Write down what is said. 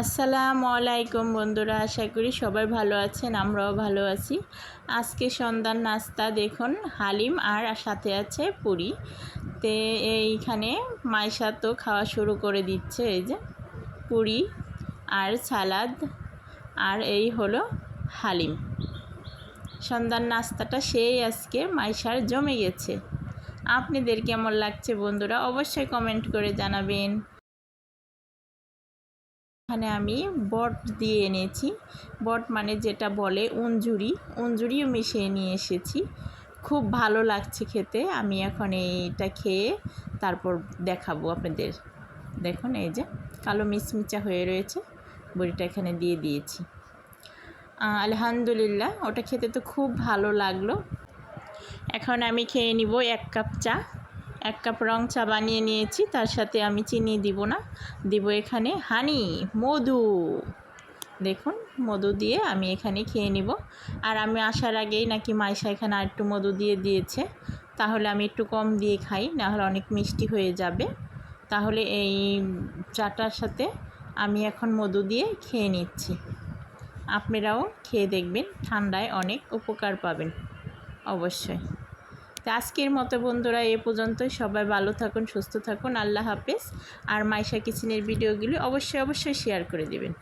আসসালামু আলাইকুম বন্ধুরা, আশা করি সবাই ভালো আছেন, আমরাও ভালো আছি। আজকে সন্ধ্যার নাস্তা দেখুন, হালিম আর সাথে আছে পুরি। তে এইখানে মাইশা তো খাওয়া শুরু করে দিচ্ছে, এই যে পুরি আর সালাদ আর এই হলো হালিম। সন্ধ্যার নাস্তাটা সেই আজকে মাইশার জমে গেছে। আপনাদের কেমন লাগছে বন্ধুরা, অবশ্যই কমেন্ট করে জানাবেন। এখানে আমি বট দিয়ে এনেছি। বট মানে যেটা বলে উঞ্জুরি উঞ্জুরিও মিশিয়ে নিয়ে এসেছি। খুব ভালো লাগছে খেতে। আমি এখন এইটা খেয়ে তারপর দেখাবো আপনাদের। দেখুন, এই যে কালো মিচমিচা হয়ে রয়েছে। বড়িটা এখানে দিয়ে দিয়েছি। আলহামদুলিল্লাহ, ওটা খেতে তো খুব ভালো লাগল। এখন আমি খেয়ে নিব এক কাপ চা। এক কাপ রং চা বানিয়ে নিয়েছি, তার সাথে আমি চিনি দিব না। দিব এখানে হানি, মধু। দেখুন, মধু দিয়ে আমি এখানে খেয়ে নিব। আর আমি আসার আগেই নাকি মাইশা এখানে আর একটু মধু দিয়ে দিয়েছে। তাহলে আমি একটু কম দিয়ে খাই, নাহলে অনেক মিষ্টি হয়ে যাবে। তাহলে এই চাটার সাথে আমি এখন মধু দিয়ে খেয়ে নিচ্ছি। আপনারাও খেয়ে দেখবেন, ঠান্ডায় অনেক উপকার পাবেন, অবশ্যই। তো আজকের মতো বন্ধুরা, এ পর্যন্ত সবাই ভালো থাকুন, সুস্থ থাকুন। আল্লাহ হাফেজ। আর মাইশা কিচেনের ভিডিওগুলি অবশ্যই অবশ্যই শেয়ার করে দেবেন।